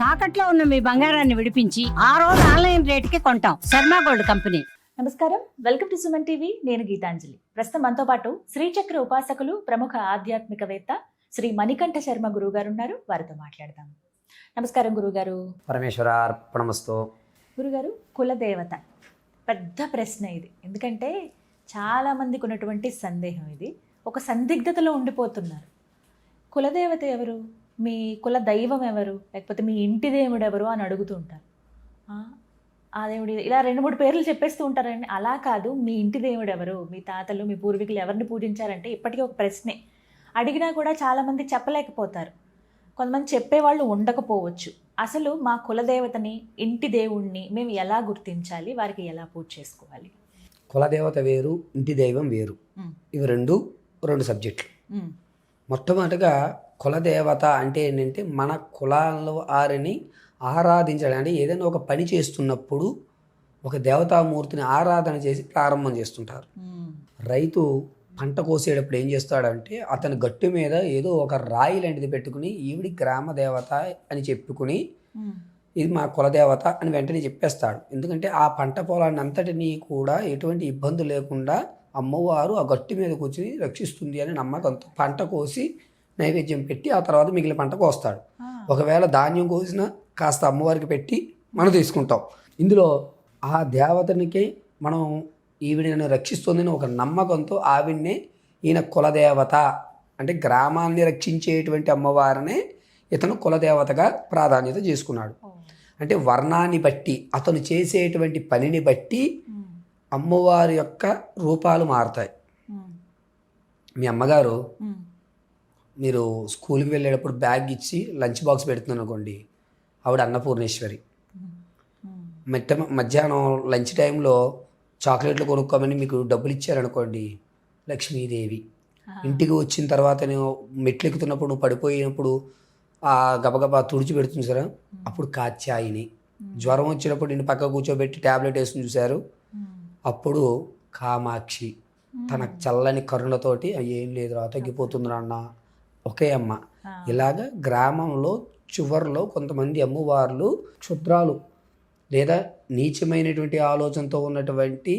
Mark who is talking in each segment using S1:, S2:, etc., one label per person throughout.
S1: తాకట్లో ఉన్న మీ బంగారాన్ని విడిపించి ఆ రోజు ఆన్లైన్ రేటుకి కొంటాం. Sharma gold company.
S2: నమస్కారం. Welcome to Suman TV. నేను గీతాంజలి. ప్రస్తుతం మనతో పాటు శ్రీచక్ర ఉపాసకులు ప్రముఖ ఆధ్యాత్మికవేత్త శ్రీ మణికంఠ శర్మ గురువు గారు ఉన్నారు వారితో మాట్లాడదాం. నమస్కారం గురుగారు
S3: పరమేశ్వర అర్పణమస్తు
S2: గురుగారు కులదేవత. పెద్ద ప్రశ్న ఇది. ఎందుకంటే చాలా మందికి ఉన్నటువంటి సందేహం ఇది. ఒక సందిగ్ధతలో ఉండిపోతున్నారు. కులదేవత ఎవరు? మీ కుల దైవం ఎవరు? లేకపోతే మీ ఇంటి దేవుడు ఎవరు అని అడుగుతూ ఉంటారు. ఆ, దేవుడి ఇలా రెండు మూడు పేర్లు చెప్పేస్తూ ఉంటారండి. అలా కాదు మీ ఇంటి దేవుడు ఎవరు? మీ తాతలు మీ పూర్వీకులు ఎవరిని పూజించారంటే ఇప్పటికీ ఒక ప్రశ్నే. అడిగినా కూడా చాలామంది చెప్పలేకపోతారు. కొంతమంది చెప్పేవాళ్ళు ఉండకపోవచ్చు. అసలు మా కులదేవతని ఇంటి దేవుణ్ణి మేము ఎలా గుర్తించాలి? వారికి ఎలా పూజ చేసుకోవాలి?
S3: కులదేవత వేరు ఇంటి దైవం వేరు. ఇవి రెండు రెండు సబ్జెక్టులు. మొట్టమొదటిగా కులదేవత అంటే ఏంటంటే మన కులాల వారిని ఆరాధించడం. అంటే ఏదైనా ఒక పని చేస్తున్నప్పుడు ఒక దేవతామూర్తిని ఆరాధన చేసి ప్రారంభం చేస్తుంటారు. రైతు పంట కోసేటప్పుడు ఏం చేస్తాడంటే అతని గట్టు మీద ఏదో ఒక రాయి లాంటిది పెట్టుకుని ఈవిడి గ్రామ దేవత అని చెప్పుకుని ఇది మా కులదేవత అని వెంటనే చెప్పేస్తాడు. ఎందుకంటే ఆ పంట పొలాన్ని అంతటినీ కూడా ఎటువంటి ఇబ్బంది లేకుండా అమ్మవారు ఆ గట్టు మీద కూర్చుని రక్షిస్తుంది అని నమ్మకంతో పంట కోసి నైవేద్యం పెట్టి ఆ తర్వాత మిగిలిన పంట కోస్తాడు ఒకవేళ ధాన్యం కోసిన కాస్త అమ్మవారికి పెట్టి మనం తీసుకుంటాం. ఇందులో ఆ దేవతనికి మనం ఈవిడని రక్షిస్తుందని ఒక నమ్మకంతో ఆవిడ్నే ఈయన కులదేవత అంటే గ్రామాన్ని రక్షించేటువంటి అమ్మవారినే ఇతను కులదేవతగా ప్రాధాన్యత చేసుకున్నాడు. అంటే వర్ణాన్ని బట్టి అతను చేసేటువంటి పనిని బట్టి అమ్మవారి యొక్క రూపాలు మారుతాయి. మీ అమ్మగారు మీరు స్కూల్కి వెళ్ళేటప్పుడు బ్యాగ్ ఇచ్చి లంచ్ బాక్స్ పెడుతున్నాను అనుకోండి ఆవిడ అన్నపూర్ణేశ్వరి.
S2: ఉమ్,
S3: మెట్ట మధ్యాహ్నం లంచ్ టైంలో చాక్లెట్లు కొనుక్కోమని మీకు డబ్బులు ఇచ్చారనుకోండి లక్ష్మీదేవి. ఇంటికి వచ్చిన తర్వాత నేను మెట్లు ఎక్కుతున్నప్పుడు నువ్వు పడిపోయినప్పుడు ఆ గబగబా తుడిచి పెడుతుంది సరే అప్పుడు కాత్యాయిని. జ్వరం వచ్చినప్పుడు నేను పక్క కూర్చోబెట్టి ట్యాబ్లెట్ వేసుకుని చూశారు అప్పుడు కామాక్షి. తన చల్లని కరుణతోటి "అయ్య, ఏం లేదురా తగ్గిపోతుంది నాన్న ఒకే అమ్మ. ఇలాగ గ్రామంలో చివర్లో కొంతమంది అమ్మవార్లు క్షుద్రాలు లేదా నీచమైనటువంటి ఆలోచనతో ఉన్నటువంటి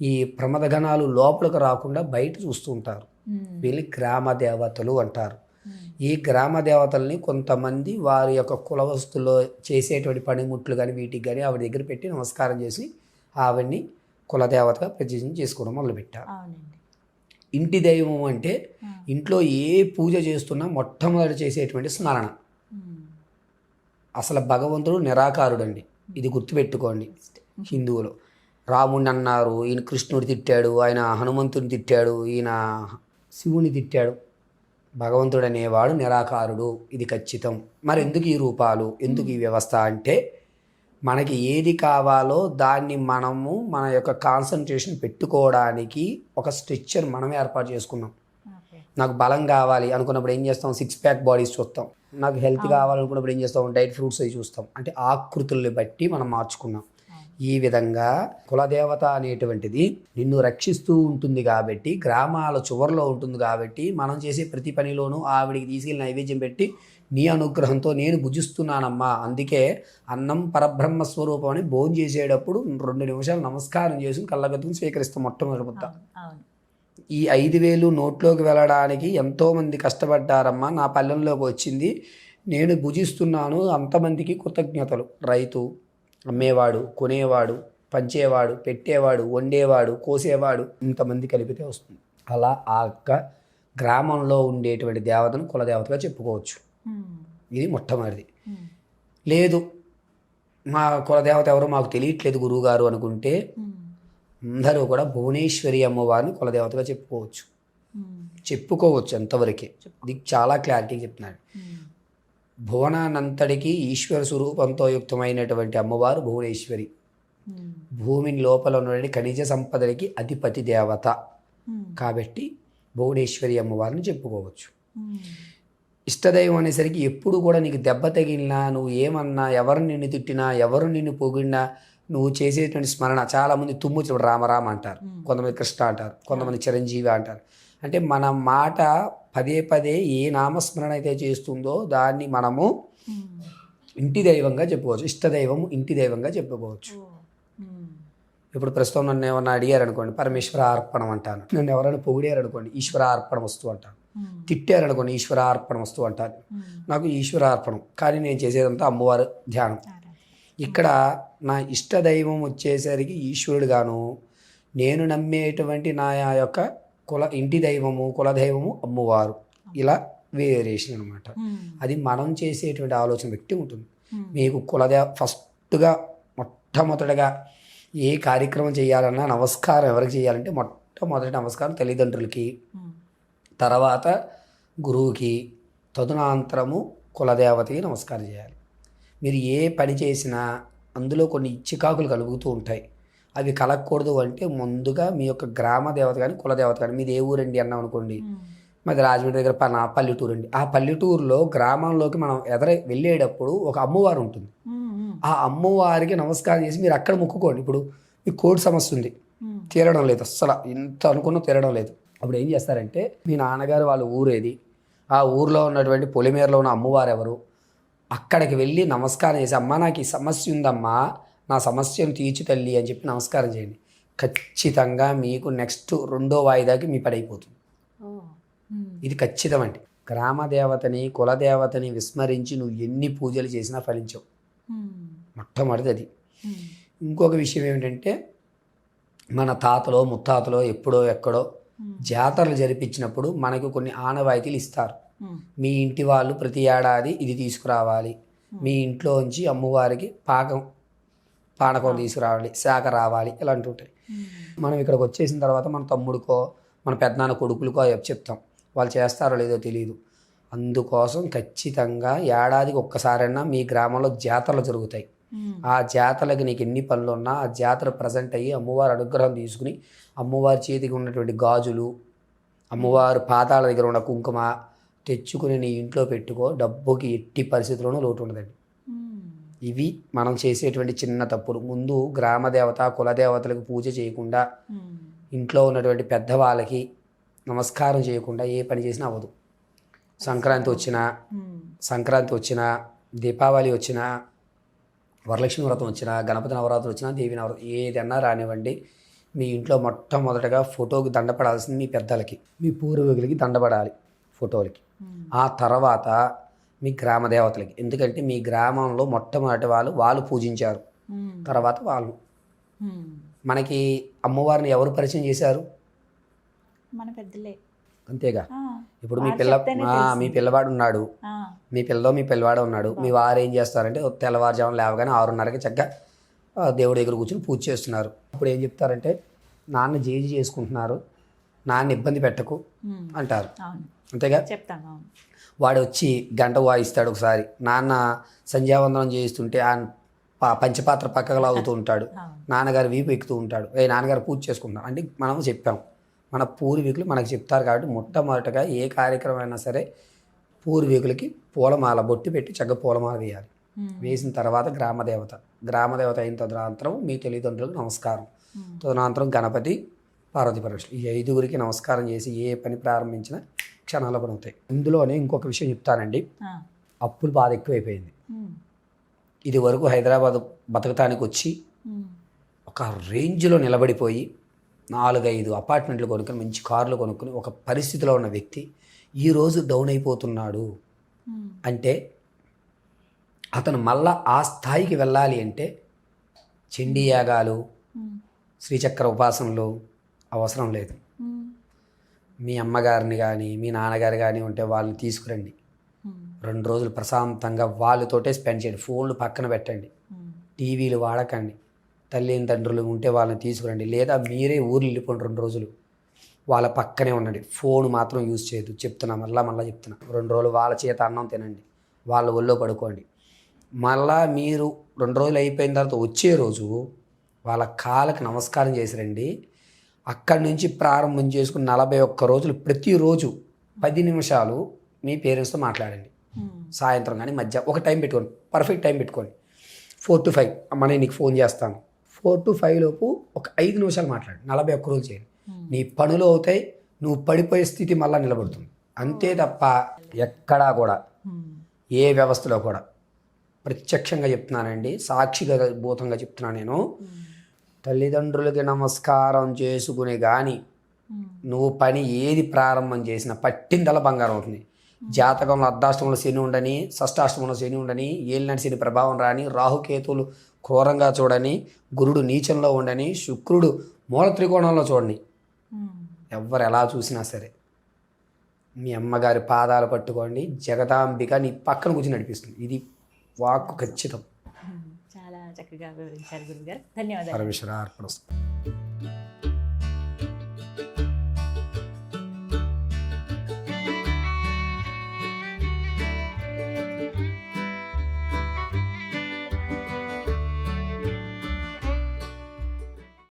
S3: ఈ ప్రమదగణాలు లోపలికి రాకుండా బయట చూస్తూ ఉంటారు.
S2: ఉమ్,
S3: వీళ్ళని గ్రామ దేవతలు అంటారు. ఈ గ్రామ దేవతల్ని కొంతమంది వారి యొక్క కులవస్తుల్లో చేసేటువంటి పనిముట్లు కానీ వీటికి కానీ ఆవిడ దగ్గర పెట్టి నమస్కారం చేసి ఆవిడ్ని కులదేవతగా ప్రతిష్ఠ చేసుకోవడం మొదలుపెట్టారు. ఇంటి దైవం అంటే ఇంట్లో ఏ పూజ చేస్తున్నా మొట్టమొదటి చేసేటువంటి స్మరణ. అసలు భగవంతుడు నిరాకారుడండి. ఇది గుర్తుపెట్టుకోండి. హిందువులు. రాముడిని అన్నారు ఈయన కృష్ణుడు తిట్టాడు ఆయన హనుమంతుడిని తిట్టాడు ఈయన శివుని తిట్టాడు. భగవంతుడు అనేవాడు నిరాకారుడు. ఇది ఖచ్చితం. మరి ఎందుకు ఈ రూపాలు? ఎందుకు ఈ వ్యవస్థ అంటే మనకి ఏది కావాలో దాన్ని మనము మన యొక్క కాన్సన్ట్రేషన్ పెట్టుకోవడానికి ఒక స్ట్రక్చర్ మనమే ఏర్పాటు చేసుకున్నాం. నాకు బలం కావాలి అనుకున్నప్పుడు ఏం చేస్తాం? సిక్స్ ప్యాక్ బాడీస్ చూస్తాం. నాకు హెల్త్ కావాలనుకున్నప్పుడు ఏం చేస్తాం? డైట్ ఫ్రూట్స్ అవి చూస్తాం. అంటే ఆకృతుల్ని బట్టి మనం మార్చుకున్నాం. ఈ విధంగా కులదేవత అనేటువంటిది నిన్ను రక్షిస్తూ ఉంటుంది కాబట్టి గ్రామాల చివరిలో ఉంటుంది కాబట్టి మనం చేసే ప్రతి పనిలోనూ ఆవిడికి తీసుకెళ్ళి నైవేద్యం పెట్టి నీ అనుగ్రహంతో నేను భుజిస్తున్నానమ్మా. అందుకే అన్నం పరబ్రహ్మ స్వరూపం అని భోజనం చేసేటప్పుడు రెండు నిమిషాలు నమస్కారం చేసి కళ్ళగత్తుకుని స్వీకరిస్తాం మొట్టమొదటి ముద్ద. ఈ ఐదు వేలు నోట్లోకి వెళ్ళడానికి ఎంతోమంది కష్టపడ్డారమ్మా. నా పల్లెంలోకి వచ్చింది. నేను భుజిస్తున్నాను అంతమందికి కృతజ్ఞతలు. రైతు అమ్మేవాడు కొనేవాడు పంచేవాడు పెట్టేవాడు వండేవాడు కోసేవాడు ఇంతమంది కలిపితే వస్తుంది. అలా ఆ యొక్క గ్రామంలో ఉండేటువంటి దేవతను కులదేవతగా చెప్పుకోవచ్చు. ఇది మొట్టమొదటిది. లేదు మా కులదేవత ఎవరో మాకు తెలియట్లేదు గురువుగారు అనుకుంటే అందరూ కూడా భువనేశ్వరి అమ్మవారిని కులదేవతగా చెప్పుకోవచ్చు. చెప్పుకోవచ్చు ఎంతవరకే. ఇది చాలా క్లారిటీ చెప్తున్నాడు. భువనానంతటికి ఈశ్వర స్వరూపంతో యుక్తమైనటువంటి అమ్మవారు భువనేశ్వరి. భూమిని లోపల ఉన్నటువంటి ఖనిజ సంపదలకి అధిపతి దేవత. కాబట్టి భువనేశ్వరి అమ్మవారిని చెప్పుకోవచ్చు. ఇష్టదైవం అనేసరికి ఎప్పుడు కూడా నీకు దెబ్బ తగిలినా నువ్వు ఏమన్నా ఎవరు నిన్ను తిట్టినా ఎవరు నిన్ను పొగిడినా నువ్వు చేసేటువంటి స్మరణ చాలామంది తుమ్ము ఇప్పుడు రామరామ అంటారు. కొంతమంది కృష్ణ అంటారు కొంతమంది చిరంజీవి అంటారు. అంటే మన మాట పదే పదే ఏ నామస్మరణ అయితే చేస్తుందో దాన్ని మనము ఇంటి దైవంగా చెప్పుకోవచ్చు. ఇష్ట దైవం ఇంటి దైవంగా చెప్పుకోవచ్చు. ఇప్పుడు ప్రస్తుతం నన్ను ఏమన్నా అడిగారు అనుకోండి పరమేశ్వర అర్పణం అంటాను. నన్ను ఎవరైనా పొగిడారు అనుకోండి ఈశ్వర అర్పణ వస్తువు అంటాను. తిట్టారు అనుకోండి ఈశ్వర అర్పణ వస్తువు అంటాను. నాకు ఈశ్వర అర్పణం. కానీ నేను చేసేదంతా అమ్మవారు ధ్యానం. ఇక్కడ నా ఇష్ట దైవం వచ్చేసరికి ఈశ్వరుడు గాను నేను నమ్మేటువంటి నా యొక్క కుల ఇంటి దైవము కులదైవము అమ్మవారు. ఇలా వేరియేషన్ అనమాట. అది మనం చేసేటువంటి ఆలోచన వ్యక్తి ఉంటుంది. మీకు కులదే ఫస్ట్గా మొట్టమొదటిగా ఏ కార్యక్రమం చేయాలన్నా నమస్కారం ఎవరికి చేయాలంటే మొట్టమొదటి నమస్కారం తల్లిదండ్రులకి. తర్వాత గురువుకి. తదునంతరము కులదేవతకి నమస్కారం చేయాలి. మీరు ఏ పని చేసినా అందులో కొన్ని చికాకులు కలుగుతూ ఉంటాయి. అవి కలగకూడదు అంటే ముందుగా మీ యొక్క గ్రామ దేవత కానీ కులదేవత కానీ మీది ఏ ఊరండి అన్నాం అనుకోండి. మాది రాజమండ్రి దగ్గర పల్లెటూరు అండి ఆ పల్లెటూరులో గ్రామంలోకి మనం ఎదర వెళ్ళేటప్పుడు ఒక అమ్మవారు ఉంటుంది. ఆ అమ్మవారికి నమస్కారం చేసి మీరు అక్కడ మొక్కుకోండి. ఇప్పుడు మీ కోడి సమస్య ఉంది. తీరడం లేదు. అస్సలు ఇంత అనుకున్నా తీరడం లేదు. అప్పుడు ఏం చేస్తారంటే మీ నాన్నగారు వాళ్ళ ఊరేది. ఆ ఊర్లో ఉన్నటువంటి పొలిమేరలో ఉన్న అమ్మవారు ఎవరు అక్కడికి వెళ్ళి నమస్కారం చేసి అమ్మ నాకు ఈ సమస్య ఉందమ్మా. నా సమస్యను తీర్చి తల్లి అని చెప్పి నమస్కారం చేయండి. ఖచ్చితంగా మీకు నెక్స్ట్ రెండో వాయిదాకి మీ పని అయిపోతుంది. ఇది ఖచ్చితమండి. గ్రామ దేవతని కులదేవతని విస్మరించి నువ్వు ఎన్ని పూజలు చేసినా ఫలించవు. మొట్టమొదటిది అది. ఇంకొక విషయం ఏమిటంటే మన తాతలో ముత్తాతలో ఎప్పుడో ఎక్కడో. జాతరలు జరిపించినప్పుడు మనకు కొన్ని ఆనవాయితీలు ఇస్తారు. మీ ఇంటి వాళ్ళు ప్రతి ఏడాది ఇది తీసుకురావాలి మీ ఇంట్లోంచి అమ్మవారికి పాకం పానకం తీసుకురావాలి శాఖ రావాలి ఇలాంటివి ఉంటాయి. మనం ఇక్కడికి వచ్చేసిన తర్వాత మన తమ్ముడికో మన పెద్దనాన్న కొడుకులకో చెప్తాం వాళ్ళు చేస్తారో లేదో తెలియదు అందుకోసం ఖచ్చితంగా ఏడాదికి ఒక్కసారైనా మీ గ్రామంలో జాతరలు జరుగుతాయి. ఆ జాతరలకు నీకు ఎన్ని పనులు ఉన్నా ఆ జాతర ప్రజెంట్ అయ్యి అమ్మవారి అనుగ్రహం తీసుకుని అమ్మవారి చేతికి ఉన్నటువంటి గాజులు అమ్మవారి పాదాల దగ్గర ఉన్న కుంకుమ తెచ్చుకుని నీ ఇంట్లో పెట్టుకో డబ్బుకి ఎట్టి పరిస్థితుల్లోనూ లోటు ఉండదండి. ఇవి మనం చేసేటువంటి చిన్న తప్పులు ముందు గ్రామ దేవత కులదేవతలకు పూజ చేయకుండా. ఇంట్లో ఉన్నటువంటి పెద్దవాళ్ళకి నమస్కారం చేయకుండా ఏ పని చేసినా అవ్వదు సంక్రాంతి వచ్చినా. సంక్రాంతి వచ్చినా దీపావళి వచ్చినా వరలక్ష్మి వ్రతం వచ్చినా గణపతి నవరాత్రులు వచ్చినా దేవి నవరాత్రి ఏదన్నా రానివ్వండి. మీ ఇంట్లో మొట్టమొదటగా ఫోటోకి దండపడాల్సింది మీ పెద్దలకి మీ పూర్వీకులకి దండపడాలి ఫోటోలకి. ఆ తర్వాత మీ గ్రామ దేవతలకి. ఎందుకంటే మీ గ్రామంలో మొట్టమొదటి వాళ్ళు వాళ్ళు పూజించారు. తర్వాత వాళ్ళు. మనకి అమ్మవారిని ఎవరు పరిచయం చేశారు?
S2: మన పెద్దలే.
S3: అంతేగా. ఇప్పుడు మీ పిల్ల. మీ పిల్లవాడు ఉన్నాడు. మీ పిల్లలో మీ పిల్లవాడు ఉన్నాడు. మీ వారు ఏం చేస్తారంటే తెల్లవారుజామున లేవగానే ఆరున్నరకి చక్కగా దేవుడి దగ్గర కూర్చొని పూజ చేస్తున్నారు. అప్పుడు ఏం చెప్తారంటే నాన్న జేజీ చేసుకుంటున్నారు. నాన్న ఇబ్బంది పెట్టకు. అంటారు. అంతేగా?
S2: చెప్తాను
S3: వాడు వచ్చి గంట వాయిస్తాడు ఒకసారి. నాన్న సంధ్యావందనం చేస్తుంటే ఆ పంచపాత్ర పక్కకు లాగుతూ ఉంటాడు. నాన్నగారు వీపు ఎక్కుతూ ఉంటాడు. ఏ నాన్నగారు పూజ చేసుకుంటారు అంటే మనం చెప్పాం. మన పూర్వీకులు మనకు చెప్తారు కాబట్టి మొట్టమొదటగా ఏ కార్యక్రమం అయినా సరే పూర్వీకులకి పూలమాల బొట్టు పెట్టి చక్కగా పూలమాల వేయాలి. వేసిన తర్వాత గ్రామదేవత గ్రామదేవత అయిన తదనంతరం మీ తల్లిదండ్రులకు నమస్కారం. తదనంతరం గణపతి పార్వతి పరమేశ్వరులు ఈ ఐదుగురికి నమస్కారం చేసి ఏ పని ప్రారంభించినా క్షణాల్లో పని అవుతాయి ఇందులోనే ఇంకొక విషయం చెప్తానండి. అప్పులు బాధ ఎక్కువైపోయింది. ఇది వరకు హైదరాబాద్ బతకటానికి వచ్చి. ఒక రేంజ్లో నిలబడిపోయి నాలుగైదు అపార్ట్మెంట్లు కొనుక్కొని మంచి కార్లు కొనుక్కొని ఒక పరిస్థితిలో ఉన్న వ్యక్తి ఈరోజు డౌన్ అయిపోతున్నాడు
S2: ఉమ్.
S3: అంటే అతను మళ్ళా ఆ స్థాయికి వెళ్ళాలి అంటే చండీ యాగాలు
S2: ఉమ్.
S3: శ్రీచక్ర ఉపాసనలు అవసరం లేదు. మీ అమ్మగారిని కానీ మీ నాన్నగారు కానీ ఉంటే వాళ్ళని తీసుకురండి. రెండు రోజులు ప్రశాంతంగా వాళ్ళతోటే స్పెండ్ చేయండి ఫోన్లు పక్కన పెట్టండి. టీవీలు వాడకండి తల్లిదండ్రులు ఉంటే వాళ్ళని తీసుకురండి. లేదా మీరే ఊర్లు వెళ్ళిపోండి రెండు రోజులు. వాళ్ళ పక్కనే ఉండండి. ఫోన్ మాత్రం యూజ్ చేయొద్దు. చెప్తున్నా మళ్ళా మళ్ళీ చెప్తున్నా. రెండు రోజులు వాళ్ళ చేత అన్నం తినండి. వాళ్ళ ఒళ్ళో పడుకోండి. మళ్ళా మీరు రెండు రోజులు అయిపోయిన తర్వాత వచ్చే రోజు వాళ్ళ కాళ్ళకి నమస్కారం చేసి రండి అక్కడి నుంచి ప్రారంభం చేసుకుని నలభై ఒక్క రోజులు ప్రతిరోజు పది నిమిషాలు మీ పేరెంట్స్తో మాట్లాడండి. సాయంత్రం కానీ మధ్య ఒక టైం పెట్టుకోండి. పర్ఫెక్ట్ టైం పెట్టుకోండి. Four to five. అమ్మ నేను నీకు ఫోన్ చేస్తాను. ఫోర్ టు ఫైవ్ లోపు ఒక ఐదు నిమిషాలు మాట్లాడు. నలభై ఒక్క రోజులు చేయండి. నీ పనులు అవుతాయి నువ్వు పడిపోయే స్థితి మళ్ళీ నిలబడుతుంది. అంతే తప్ప ఎక్కడా కూడా. ఏ వ్యవస్థలో కూడా. ప్రత్యక్షంగా చెప్తున్నానండి సాక్షిగా భూతంగా చెప్తున్నాను నేను. తల్లిదండ్రులకి నమస్కారం చేసుకుని కానీ నువ్వు పని ఏది ప్రారంభం చేసినా పట్టిందల బంగారం అవుతుంది. జాతకంలో అర్ధాష్టమంలో శని ఉండని షష్టాష్టమంలో శని ఉండని ఏలినాటి శని ప్రభావం రాని రాహుకేతువులు క్రూరంగా చూడని గురుడు నీచంలో ఉండని శుక్రుడు మూల త్రికోణంలో చూడని. ఎవ్వరు ఎలా చూసినా సరే. మీ అమ్మగారి పాదాలు పట్టుకోండి జగదాంబిక నీ పక్కన కూర్చొని నడిపిస్తుంది. ఇది వాక్కు ఖచ్చితం.
S2: చాలా చక్కగా వివరించారు గురుగారు ధన్యవాదాలు.
S3: పరమేశ్వర